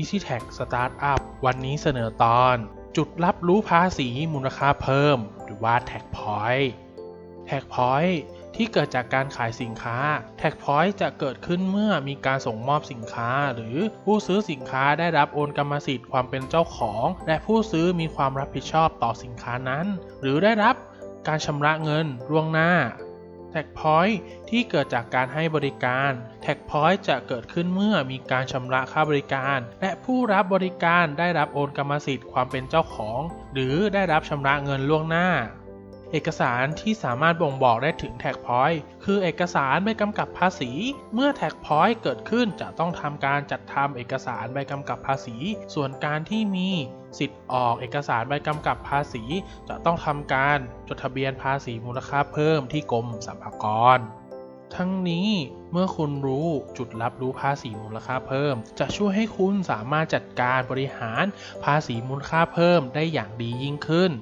EasyTax Startup วันนี้เสนอตอน จุดรับรู้ภาษีมูลค่าเพิ่ม หรือว่า Tag Point Tag Point ที่เกิดจากการขายสินค้า Tag Point จะเกิดขึ้นเมื่อมีการส่งมอบสินค้า หรือผู้ซื้อสินค้าได้รับโอนกรรมสิทธิ์ความเป็นเจ้าของ และผู้ซื้อมีความรับผิดชอบต่อสินค้านั้น หรือได้รับการชำระเงินล่วงหน้า แท็กพอยต์ที่เกิดจากการให้บริการแท็กพอยต์จะเกิดขึ้นเมื่อมีการชำระค่าบริการ และผู้รับบริการได้รับโอนกรรมสิทธิ์ความเป็นเจ้าของ หรือได้รับชำระเงินล่วงหน้า เอกสารที่สามารถบ่งบอกได้ถึงแท็กพอยต์คือเอกสารใบกำกับภาษี เมื่อแท็กพอยต์เกิดขึ้นจะต้องทำการจัดทำเอกสารใบกำกับภาษี ส่วนการที่มีสิทธิ์ออกเอกสารใบกำกับภาษี จะต้องทำการจดทะเบียนภาษีมูลค่าเพิ่มที่กรมสรรพากรทั้งนี้เมื่อคุณรู้จุดรับรู้ภาษีมูลค่าเพิ่ม จะช่วยให้คุณสามารถจัดการบริหารภาษีมูลค่าเพิ่มได้อย่างดียิ่งขึ้น